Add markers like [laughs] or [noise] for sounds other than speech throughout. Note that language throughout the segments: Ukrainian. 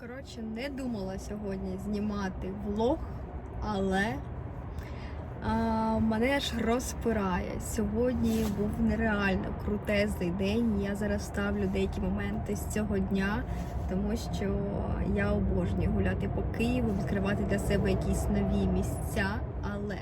Коротше, не думала сьогодні знімати влог, але а, мене аж розпирає. Сьогодні був нереально крутезний день. Я зараз ставлю деякі моменти з цього дня, тому що я обожнюю гуляти по Києву, відкривати для себе якісь нові місця. Але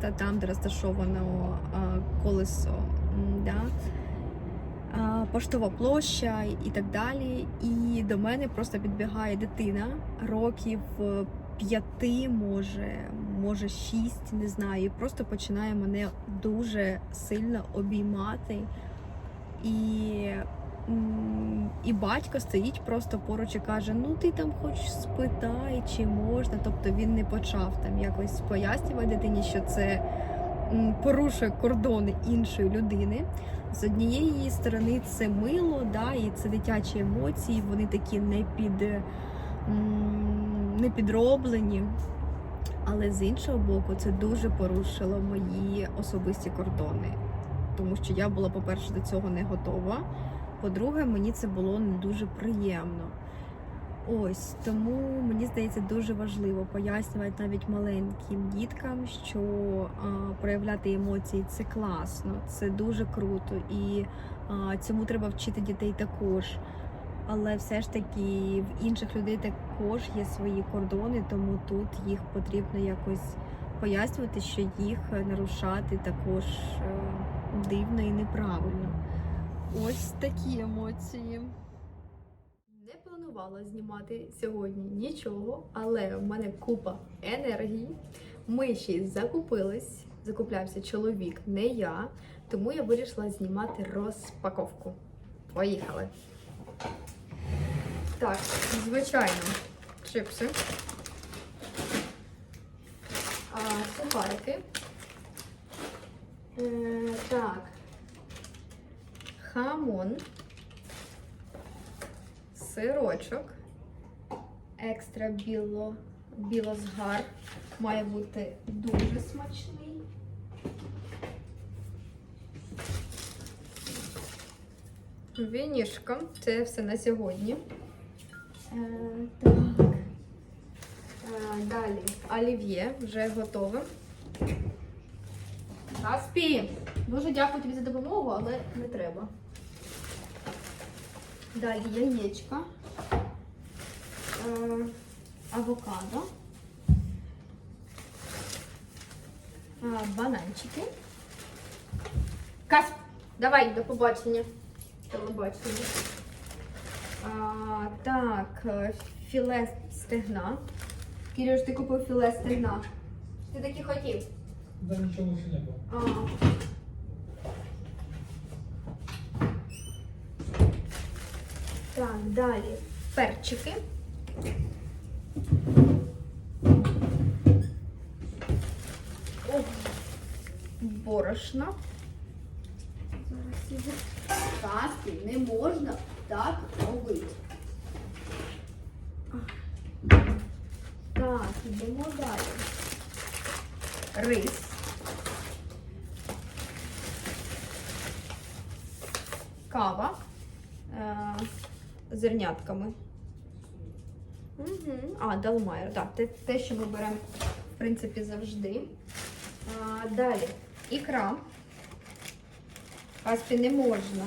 міста, там, де розташовано колесо, да, поштова площа і так далі. І до мене просто підбігає дитина років е, п'яти, може, може шість, не знаю, і просто починає мене дуже сильно обіймати. І І батько стоїть просто поруч і каже: Ну ти там хоч спитай, чи можна. Тобто він не почав там якось пояснювати дитині, що це порушує кордони іншої людини. З однієї сторони це мило, да, і це дитячі емоції, вони такі не під не підроблені. Але з іншого боку, це дуже порушило мої особисті кордони. Тому що я була, по-перше, до цього не готова. По-друге, мені це було не дуже приємно. Ось тому мені здається дуже важливо пояснювати навіть маленьким діткам, що а, проявляти емоції це класно, це дуже круто, і а, цьому треба вчити дітей також. Але все ж таки в інших людей також є свої кордони, тому тут їх потрібно якось пояснювати, що їх нарушати також е, дивно і неправильно. Ось такі емоції. Не планувала знімати сьогодні нічого, але в мене купа енергії. Ми ще й закупились. Закуплявся чоловік, не я. Тому я вирішила знімати розпаковку. Поїхали. Так, звичайно, чипси. А, сухарики. Е, так, хамон, сирочок, екстра біло, білозгар. Має бути дуже смачний. Вінішка. Це все на сьогодні. Е, так. Е, далі олів'є вже готове. Каспі! Дуже дякую тобі за допомогу, але не треба. Далі яєчка, е, авокадо, е, бананчики. Касп, давай до побачення. Телебачення. А, так, е, філе стегна. Кирюш, ти купив філе стегна. Ти таки хотів? Да ничего больше не было. А. Так, далі перчики. Ох, борошно. Зараз його. Каски не можна так робити. Так, йдемо далі. Рис. Кава зернятками. Угу. А, Далмайер, так, те, те, що ми беремо, в принципі, завжди. А, далі ікра. Каспі не можна.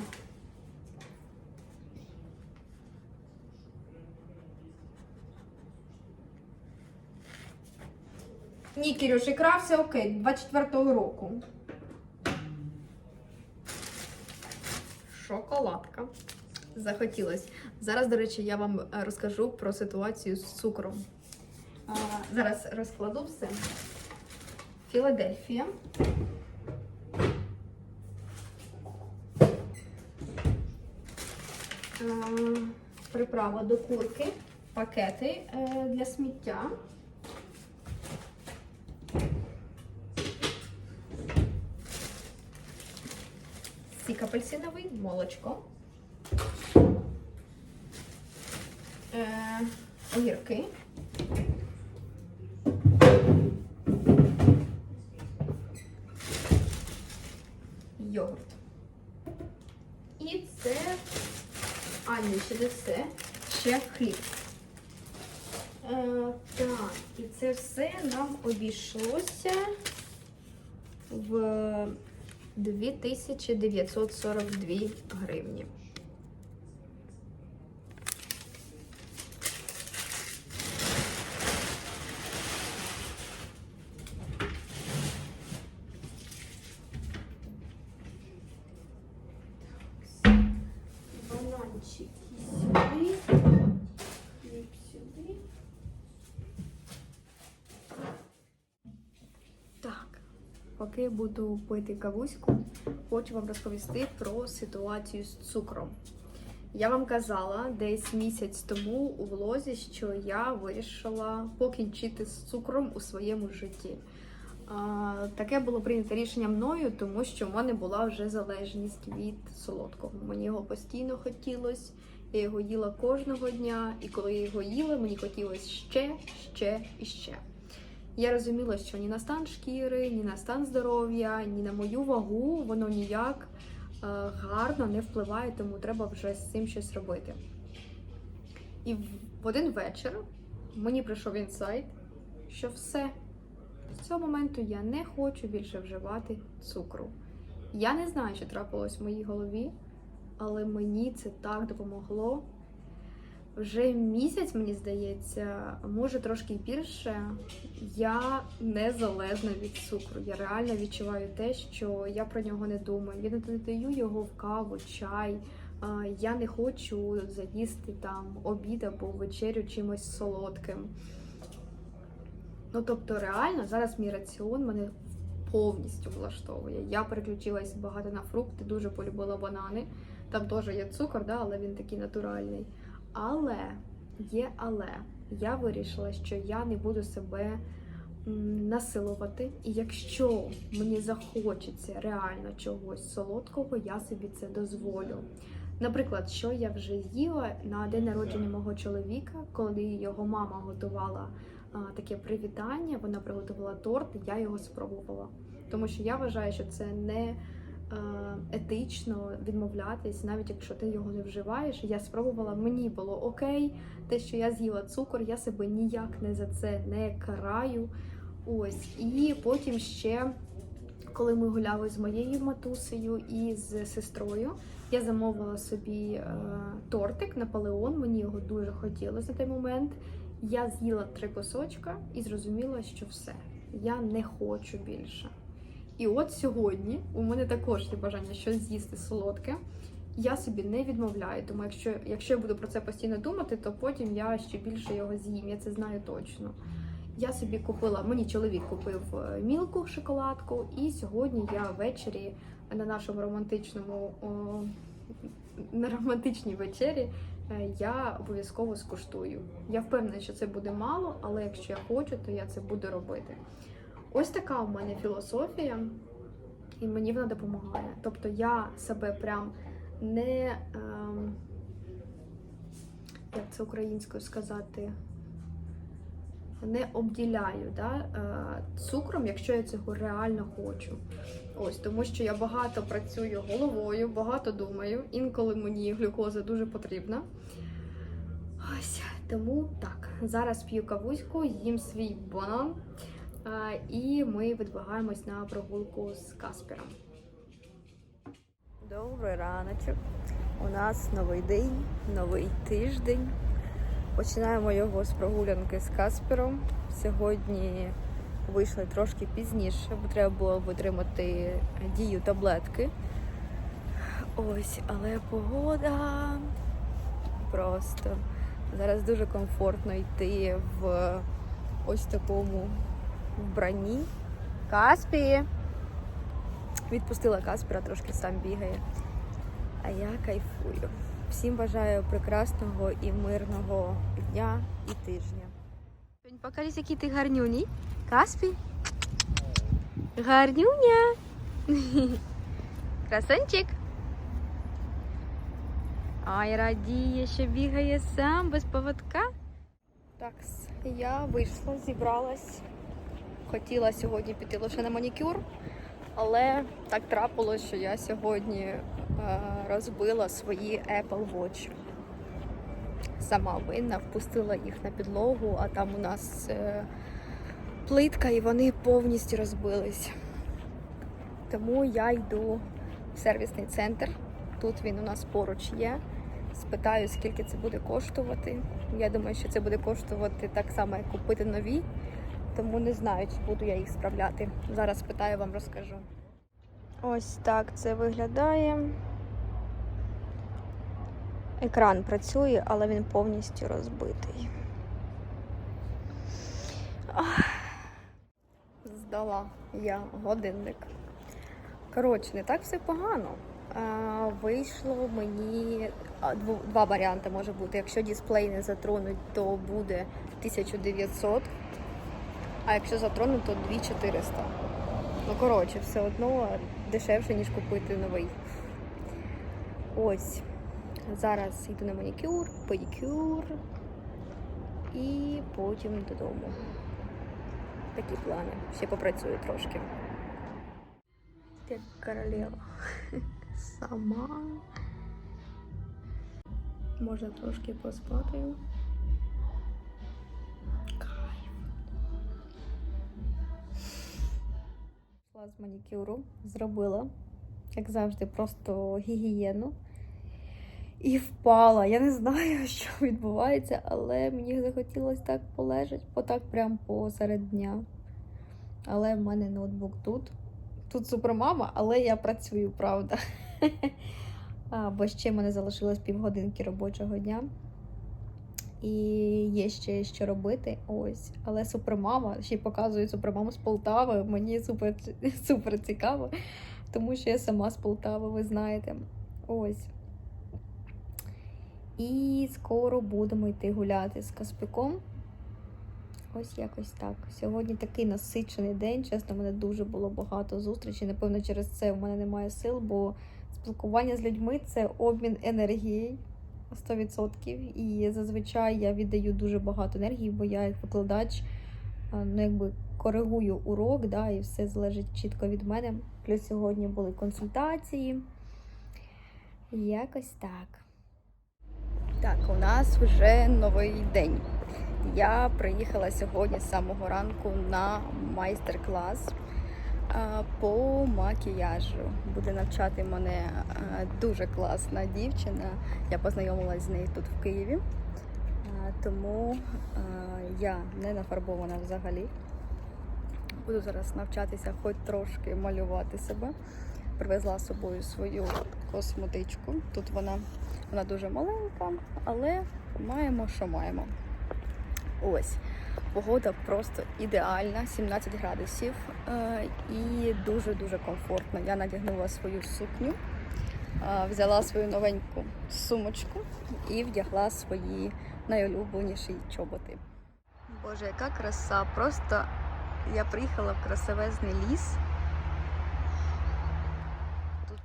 Ні, Кирюш, ікра все окей, 24-го року. Шоколадка. Захотілось. Зараз, до речі, я вам е, розкажу про ситуацію з цукром. А, зараз розкладу все. Філадельфія. Приправа до курки, пакети е, для сміття. Сік апельсиновий, молочко. Е, огірки. Йогурт. І це, а ні, ще не все, ще хліб. Е, так, і це все нам обійшлося в 2942 гривні. Бананчики сюди, хліб сюди. Так, поки буду пити кавуську, хочу вам розповісти про ситуацію з цукром. Я вам казала десь місяць тому у влозі, що я вирішила покінчити з цукром у своєму житті. Таке було прийнято рішення мною, тому що в мене була вже залежність від солодкого. Мені його постійно хотілося, я його їла кожного дня, і коли я його їла, мені хотілося ще, ще і ще. Я розуміла, що ні на стан шкіри, ні на стан здоров'я, ні на мою вагу воно ніяк е, гарно не впливає, тому треба вже з цим щось робити. І в один вечір мені прийшов інсайт, що все. З цього моменту я не хочу більше вживати цукру. Я не знаю, що трапилось в моїй голові, але мені це так допомогло. Вже місяць, мені здається, може трошки більше. Я незалежна від цукру. Я реально відчуваю те, що я про нього не думаю. Я не додаю його в каву, чай. Я не хочу заїсти там обід або вечерю чимось солодким. Ну тобто, реально зараз мій раціон мене повністю влаштовує. Я переключилась багато на фрукти, дуже полюбила банани. Там теж є цукор, да, але він такий натуральний. Але є але. Я вирішила, що я не буду себе насилувати. І якщо мені захочеться реально чогось солодкого, я собі це дозволю. Наприклад, що я вже з'їла на день народження мого чоловіка, коли його мама готувала таке привітання, вона приготувала торт, я його спробувала. Тому що я вважаю, що це не етично відмовлятись, навіть якщо ти його не вживаєш. Я спробувала, мені було окей. Те, що я з'їла цукор, я себе ніяк не за це не караю. Ось. І потім ще, коли ми гуляли з моєю матусею і з сестрою, я замовила собі е, тортик Наполеон, мені його дуже хотілося на той момент. Я з'їла три кусочка і зрозуміла, що все, я не хочу більше. І от сьогодні у мене також є бажання щось з'їсти солодке. Я собі не відмовляю, тому якщо, якщо я буду про це постійно думати, то потім я ще більше його з'їм. Я це знаю точно. Я собі купила, мені чоловік купив е, мілку шоколадку, і сьогодні я ввечері на нашому романтичному о, на романтичній вечері я обов'язково скуштую. Я впевнена, що це буде мало, але якщо я хочу, то я це буду робити. Ось така у мене філософія, і мені вона допомагає. Тобто я себе прям не ем, як це українською сказати, не обділяю да, е, цукром, якщо я цього реально хочу. Ось тому, що я багато працюю головою, багато думаю. Інколи мені глюкоза дуже потрібна. Ось тому так. Зараз п'ю кавуську, їм свій банан, е, і ми видвигаємось на прогулку з Каспером. Добрий раночок. У нас новий день, новий тиждень. Починаємо його з прогулянки з Каспером. Сьогодні вийшли трошки пізніше, бо треба було витримати дію таблетки. Ось, але погода просто. Зараз дуже комфортно йти в ось такому вбранні. Каспі! Відпустила Каспіра, трошки сам бігає. А я кайфую. Всім бажаю прекрасного і мирного дня і тижня. Покажись, який ти гарнюній. Каспі. Гарнюня. [laughs] Красунчик. Ай, радіє, що бігає сам без поводка. Так, я вийшла, зібралась. Хотіла сьогодні піти лише на манікюр, але так трапилось, що я сьогодні е, розбила свої Apple Watch. Сама винна, впустила їх на підлогу, а там у нас е, плитка і вони повністю розбились. Тому я йду в сервісний центр. Тут він у нас поруч є. Спитаю, скільки це буде коштувати. Я думаю, що це буде коштувати так само, як купити нові. Тому не знаю, чи буду я їх справляти. Зараз спитаю, вам розкажу. Ось так це виглядає. Екран працює, але він повністю розбитий. Ах. Здала я годинник. Коротше, не так все погано. А, вийшло мені а, два варіанти може бути. Якщо дисплей не затронуть, то буде 1900, а якщо затронуть, то 2400. Ну, коротше, все одно дешевше, ніж купити новий. Ось. Зараз йду на манікюр, педикюр і потім додому. Такі плани. Ще попрацюю трошки. Як королева. [laughs] Сама. Можна трошки поспати. Пішла з манікюру, зробила, як завжди, просто гігієну. І впала. Я не знаю, [laughs] що відбувається, але мені захотілося так полежати, отак прямо посеред дня. Але в мене ноутбук тут. Тут супермама, але я працюю, правда. [laughs] Бо ще в мене залишилось півгодинки робочого дня. І є ще що робити. Ось. Але супермама, ще й показую супермаму з Полтави. Мені супер, [laughs] супер цікаво, тому що я сама з Полтави, ви знаєте. Ось. І скоро будемо йти гуляти з Каспиком. Ось якось так. Сьогодні такий насичений день. Чесно, в мене дуже було багато зустрічей. Напевно, через це в мене немає сил, бо спілкування з людьми це обмін енергії 100%. І зазвичай я віддаю дуже багато енергії, бо я як викладач ну, якби коригую урок, да, і все залежить чітко від мене. Плюс сьогодні були консультації. Якось так. Так, у нас вже новий день. Я приїхала сьогодні з самого ранку на майстер-клас по макіяжу. Буде навчати мене дуже класна дівчина. Я познайомилася з нею тут в Києві, тому я не нафарбована взагалі. Буду зараз навчатися хоч трошки малювати себе. Привезла з собою свою косметичку. Тут вона, вона дуже маленька, але маємо, що маємо. Ось. Погода просто ідеальна, 17 градусів е, і дуже-дуже комфортно. Я надягнула свою сукню, е, взяла свою новеньку сумочку і вдягла свої найулюбленіші чоботи. Боже, яка краса! Просто я приїхала в красивезний ліс. Тут,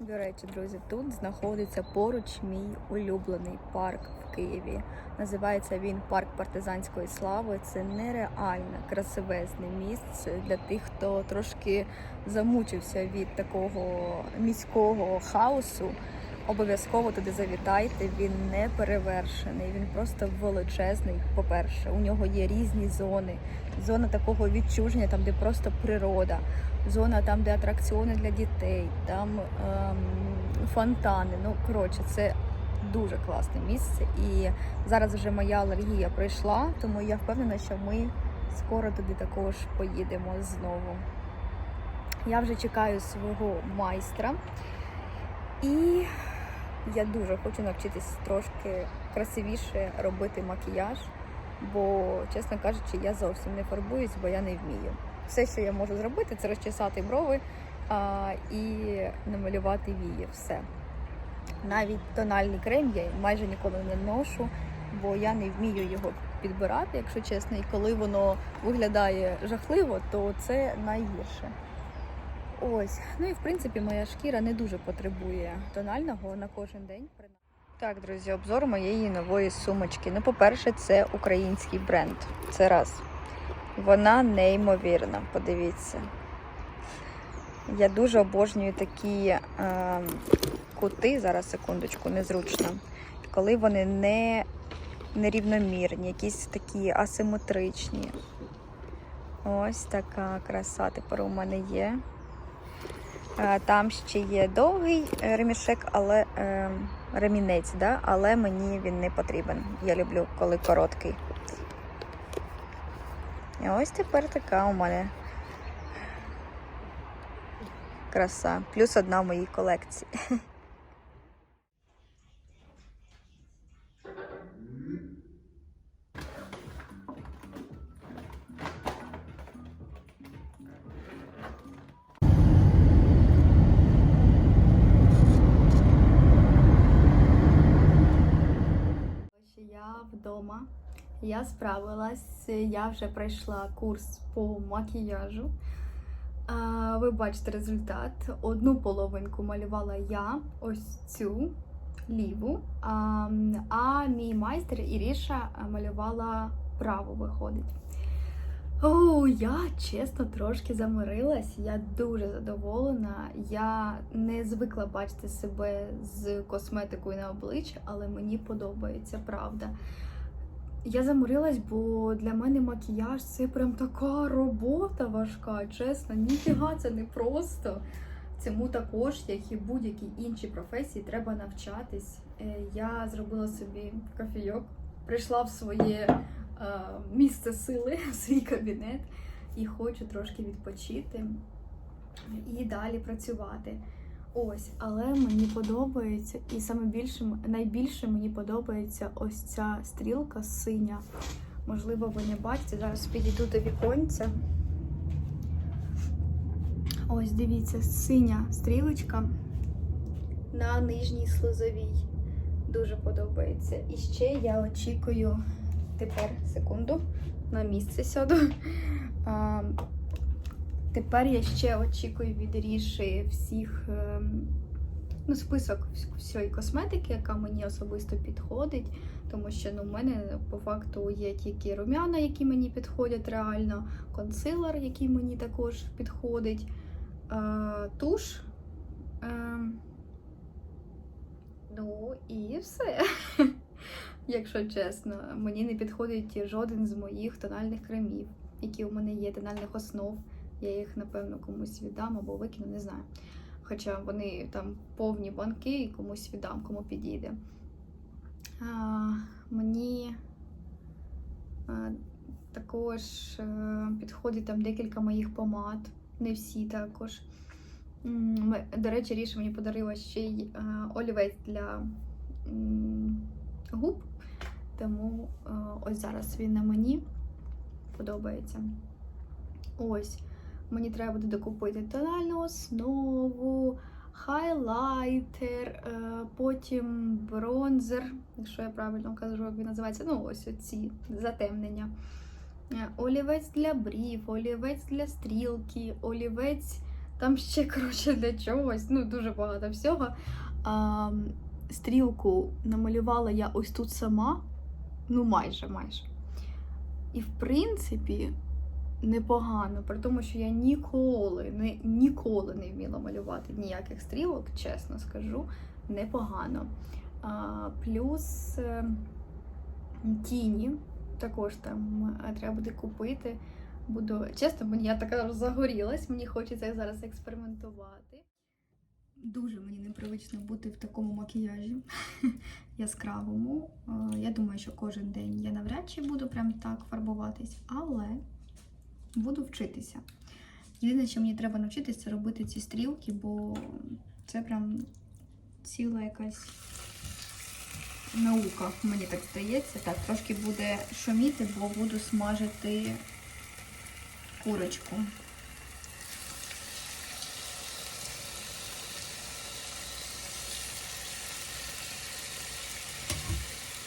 до речі, друзі, тут знаходиться поруч мій улюблений парк в Києві. Називається він Парк партизанської слави. Це нереально красивезне місце для тих, хто трошки замучився від такого міського хаосу. Обов'язково туди завітайте. Він не перевершений. Він просто величезний. По-перше, у нього є різні зони. Зона такого відчуження, там де просто природа, зона там, де атракціони для дітей, там ем, фонтани. Ну коротше, це дуже класне місце. І зараз вже моя алергія пройшла, тому я впевнена, що ми скоро туди також поїдемо знову. Я вже чекаю свого майстра. І я дуже хочу навчитись трошки красивіше робити макіяж, бо, чесно кажучи, я зовсім не фарбуюсь, бо я не вмію. Все, що я можу зробити, це розчесати брови а, і намалювати вії. Все. Навіть тональний крем я майже ніколи не ношу, бо я не вмію його підбирати, якщо чесно. І коли воно виглядає жахливо, то це найгірше. Ось, ну і в принципі моя шкіра не дуже потребує тонального на кожен день. Так, друзі, обзор моєї нової сумочки. Ну, по-перше, це український бренд. Це раз. Вона неймовірна, подивіться. Я дуже обожнюю такі е, кути, зараз секундочку, незручно. Коли вони не нерівномірні, якісь такі асиметричні. Ось така краса тепер у мене є. Е, Там ще є довгий е, ремішек, але е, ремінець, да? але мені він не потрібен. Я люблю, коли короткий. І ось тепер така у мене краса. Плюс одна в моїй колекції. [laughs] вдома. Я справилась, я вже пройшла курс по макіяжу. Ви бачите результат. Одну половинку малювала я, ось цю ліву. А, мій майстер Іріша малювала праву, виходить. О, я чесно трошки замирилась. Я дуже задоволена. Я не звикла бачити себе з косметикою на обличчі, але мені подобається, правда. Я заморилась, бо для мене макіяж це прям така робота важка, чесно. Ніфіга це не просто. Цьому також, як і будь-які інші професії, треба навчатись. Е, Я зробила собі кофійок, прийшла в своє е, місце сили, [laughs] в свій кабінет і хочу трошки відпочити і далі працювати. Ось, але мені подобається, і саме більше, найбільше мені подобається ось ця стрілка синя. Можливо, ви не бачите. Зараз підійду до віконця. Ось, дивіться, синя стрілочка на нижній слозовій. Дуже подобається. І ще я очікую тепер секунду на місце сяду. Тепер я ще очікую від Ріші всіх ем, ну, список всієї косметики, яка мені особисто підходить. Тому що ну, в мене по факту є тільки рум'яна, які мені підходять реально, консилер, який мені також підходить, е, туш. Е, ну і все. [laughs] Якщо чесно, мені не підходить жоден з моїх тональних кремів, які у мене є, тональних основ. Я їх, напевно, комусь віддам або викину, не знаю. Хоча вони там повні банки і комусь віддам, кому підійде. А, мені а, також е, підходить там декілька моїх помад, не всі також. До речі, Ріша мені подарила ще й е, олівець для губ, тому е, ось зараз він на мені подобається. Ось. Мені треба буде докупити тональну основу, хайлайтер, е, потім бронзер, якщо я правильно кажу, як він називається. Ну, ось оці затемнення. Е, Олівець для брів, олівець для стрілки, олівець там ще [laughs] коротше для чогось. Ну, дуже багато всього. А, стрілку намалювала я ось тут сама. Ну, майже, майже. І в принципі, непогано, при тому, що я ніколи, не, ніколи не вміла малювати ніяких стрілок, чесно скажу, непогано. А, плюс е, тіні також там е, треба буде купити. Буду чесно, я така загорілась, мені хочеться зараз експериментувати. Дуже мені непривично бути в такому макіяжі [laughs] яскравому. Е, Я думаю, що кожен день я навряд чи буду прям так фарбуватись, але Буду вчитися. Єдине, що мені треба навчитися, це робити ці стрілки, бо це прям ціла якась наука, мені так здається. Так, трошки буде шуміти, бо буду смажити курочку.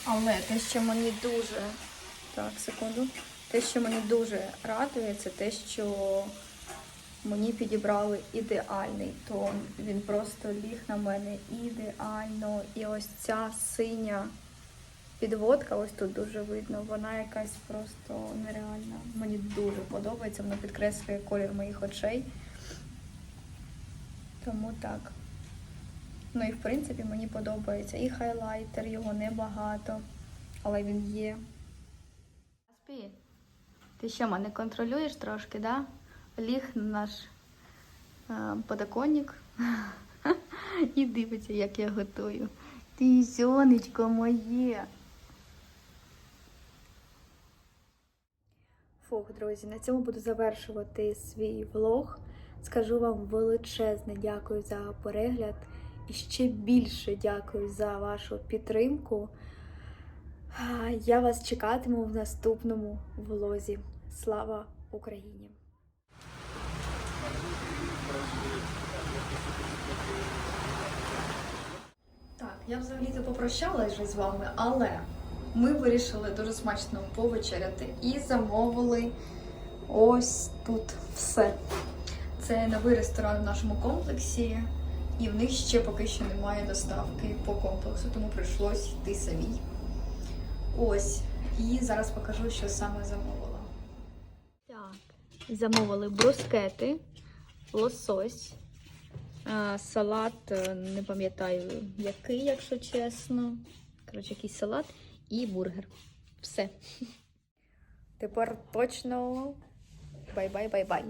Але те, що мені дуже. Так, секунду. Те, що мені дуже радує, це те, що мені підібрали ідеальний тон. Він просто ліг на мене ідеально. І ось ця синя підводка, ось тут дуже видно, вона якась просто нереальна. Мені дуже подобається, вона підкреслює колір моїх очей. Тому так. Ну і в принципі мені подобається і хайлайтер, його небагато, але він є. Аспі, ти що, мене контролюєш трошки, да? Ліг на наш е, подоконник [laughs] і дивиться, як я готую. Ти зонечко моє. Фух, друзі, на цьому буду завершувати свій влог. Скажу вам величезне дякую за перегляд і ще більше дякую за вашу підтримку. Я вас чекатиму в наступному влозі. Слава Україні! Так, я взагалі-то попрощалась вже з вами, але ми вирішили дуже смачно повечеряти і замовили ось тут все. Це новий ресторан в нашому комплексі, і в них ще поки що немає доставки по комплексу, тому прийшлось йти самій. Ось. І зараз покажу, що саме замовила. Замовили брускети, лосось, салат, е, не пам'ятаю який, якщо чесно. Коротше, якийсь салат і бургер. Все. [laughs] Тепер точно бай-бай-бай-бай.